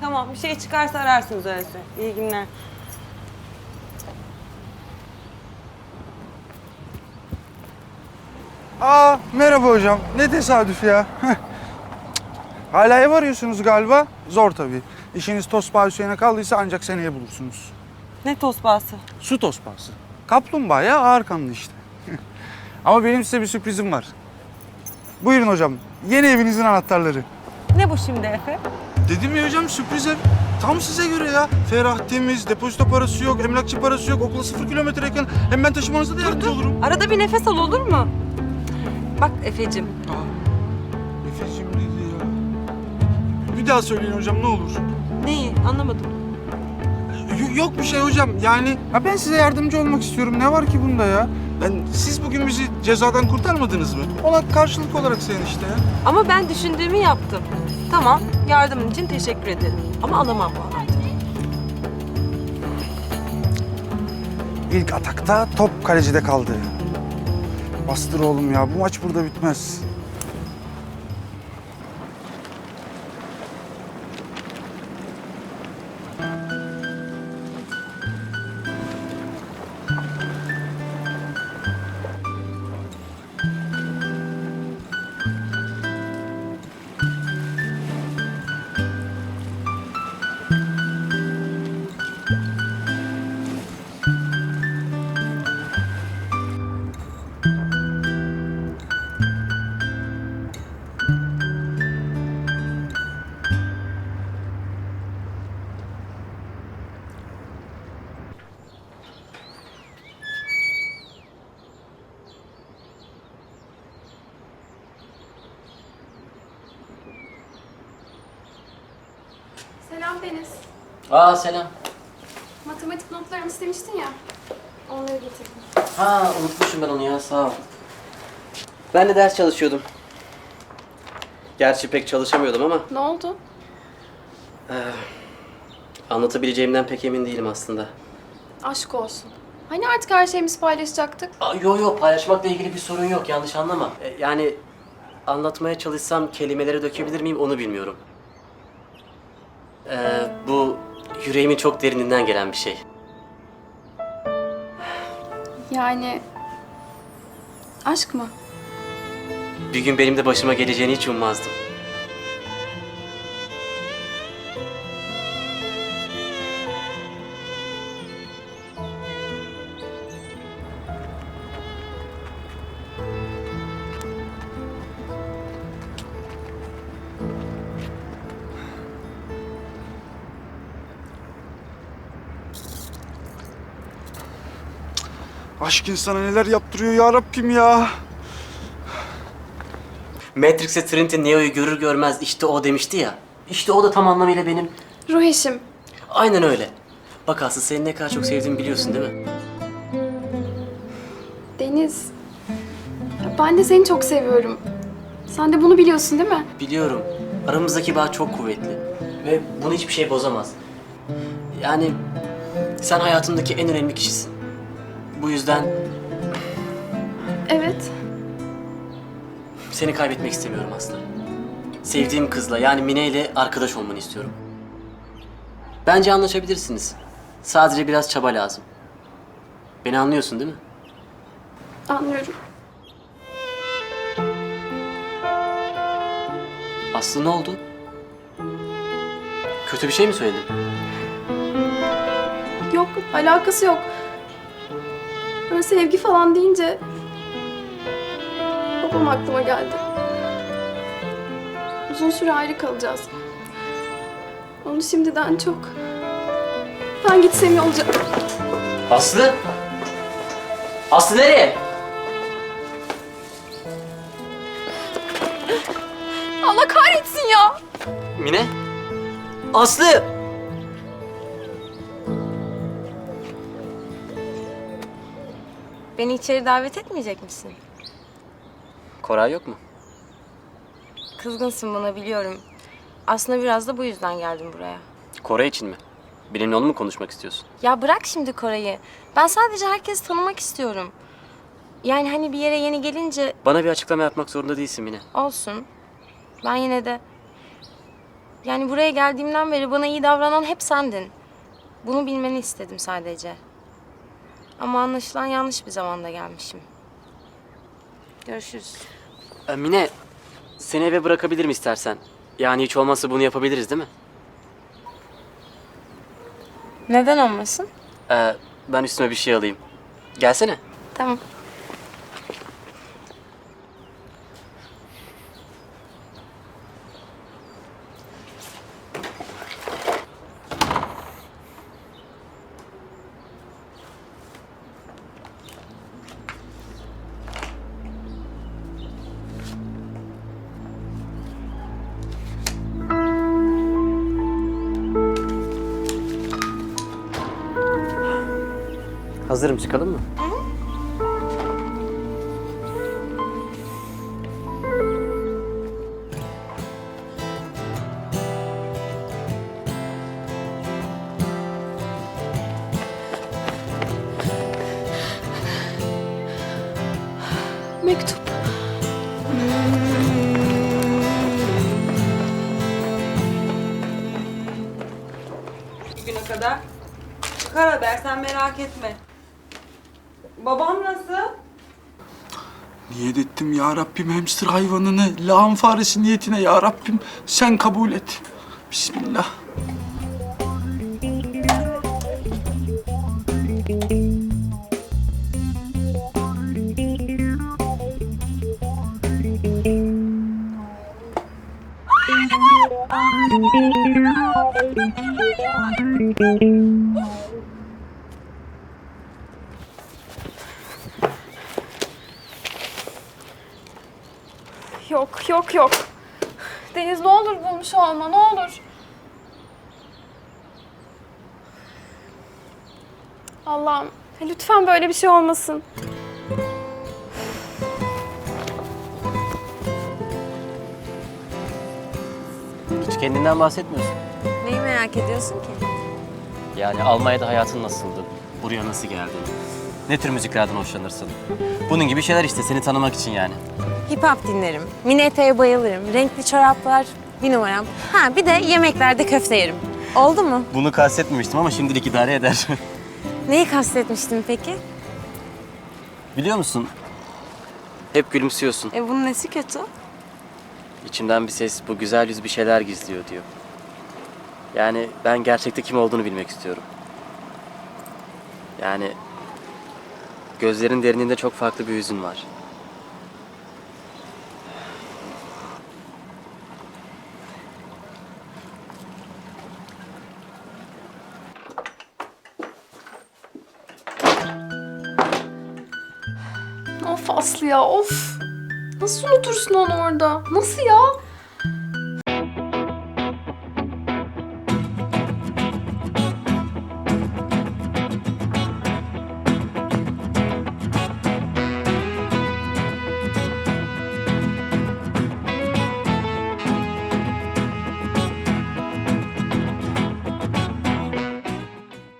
Tamam bir şey çıkarsa ararsınız öyleyse. İyi günler. Aa merhaba hocam. Ne tesadüf ya. Hala ev arıyorsunuz galiba. Zor tabii. İşiniz tosbağa Hüseyin'e kaldıysa ancak seneye bulursunuz. Ne tosbağası? Su tosbağası. Kaplumbağa ya ağır kanlı işte. Ama benim size bir sürprizim var. Buyurun hocam. Yeni evinizin anahtarları. Ne bu şimdi Efe? Dedim ya hocam sürpriz ev. Tam size göre ya. Ferah, temiz, depozito parası yok, emlakçı parası yok, okula sıfır kilometreyken hemen taşımanıza da yardımcı olurum. Arada bir nefes al olur mu? Bak Efe'cim Aa, nefesim dedi ya. Bir daha söyleyin hocam ne olur. neyi anlamadım. Y- yok bir şey hocam yani. Ha ben size yardımcı olmak istiyorum. Ne var ki bunda ya? Ben, siz bugün bizi cezadan kurtarmadınız mı? Ona karşılık olarak sayın işte. Ama ben düşündüğümü yaptım. Tamam yardımın için teşekkür ederim. Ama alamam bu anahtarı. İlk atakta top kalecide kaldı. Bastır oğlum ya. Bu maç burada bitmez. Selam Deniz. Aa selam. Matematik notlarımı istemiştin ya. Onları getirdim. Ha unutmuşum ben onu ya sağ ol. Ben de ders çalışıyordum. Gerçi pek çalışamıyordum ama Ne oldu? anlatabileceğimden pek emin değilim aslında. Aşk olsun. Hani artık her şeyimizi paylaşacaktık? Aa, yo yo paylaşmakla ilgili bir sorun yok yanlış anlama. E, yani anlatmaya çalışsam kelimelere dökebilir miyim onu bilmiyorum. Ee, bu yüreğimin çok derininden gelen bir şey. Yani... Aşk mı? Bir gün benim de başıma geleceğini hiç ummazdım. Aşk insana neler yaptırıyor ya Rabbim ya. Matrix'e Trinity Neo'yu görür görmez işte o demişti ya. İşte o da tam anlamıyla benim Ruh eşim. Aynen öyle. Bak Aslı seni ne kadar çok sevdiğimi biliyorsun değil mi? Deniz. Ben de seni çok seviyorum. Sen de bunu biliyorsun değil mi? Biliyorum. Aramızdaki bağ çok kuvvetli. Ve bunu hiçbir şey bozamaz. Yani sen hayatımdaki en önemli kişisin. Bu yüzden Evet. seni kaybetmek istemiyorum Aslı. Sevdiğim kızla yani Mine ile arkadaş olmanı istiyorum. Bence anlaşabilirsiniz. Sadece biraz çaba lazım. Beni anlıyorsun değil mi? Anlıyorum. Aslı ne oldu? Kötü bir şey mi söyledim? Yok, alakası yok. Böyle sevgi falan deyince... Babam aklıma geldi. Uzun süre ayrı kalacağız. Onu şimdiden çok... Ben gitsem iyi olacak. Aslı? Aslı nereye? Allah kahretsin ya! Mine? Aslı! Beni içeri davet etmeyecek misin? Koray yok mu? Kızgınsın bana biliyorum. Aslında biraz da bu yüzden geldim buraya. Koray için mi? Benimle onu mu konuşmak istiyorsun? Ya bırak şimdi Koray'ı. Ben sadece herkesi tanımak istiyorum. Yani hani bir yere yeni gelince Bana bir açıklama yapmak zorunda değilsin Mine. olsun. Ben yine de... Yani buraya geldiğimden beri bana iyi davranan hep sendin. Bunu bilmeni istedim sadece. Ama anlaşılan yanlış bir zamanda gelmişim. Görüşürüz. Ee, Mine, seni eve bırakabilirim istersen. Yani hiç olmazsa bunu yapabiliriz değil mi? Neden olmasın? Ee, ben üstüme bir şey alayım. Gelsene. Tamam. Hazırım çıkalım mı? Mektup. Bugüne kadar. Çıkar haber sen merak etme. Babam nasıl? Niyet ettim ya Rabbim hamster hayvanını lağım faresi niyetine ya Rabbim sen kabul et. Bismillah. Yok yok yok. Deniz ne olur bulmuş olma ne olur. Allah'ım lütfen böyle bir şey olmasın. Hiç kendinden bahsetmiyorsun. Neyi merak ediyorsun ki? Yani Almanya'da hayatın nasıldı? Buraya nasıl geldin? Ne tür müziklerden hoşlanırsın? Bunun gibi şeyler işte seni tanımak için yani. Hip hop dinlerim. Mini eteğe bayılırım. Renkli çoraplar bir numaram. Ha bir de yemeklerde köfte yerim. Oldu mu? Bunu kastetmemiştim ama şimdilik idare eder. Neyi kastetmiştin peki? Biliyor musun? Hep gülümsüyorsun. E bunun nesi kötü? İçimden bir ses bu güzel yüz bir şeyler gizliyor diyor. Yani ben gerçekte kim olduğunu bilmek istiyorum. Yani gözlerin derinliğinde çok farklı bir yüzün var. Of Aslı ya of. Nasıl unutursun onu orada? Nasıl ya?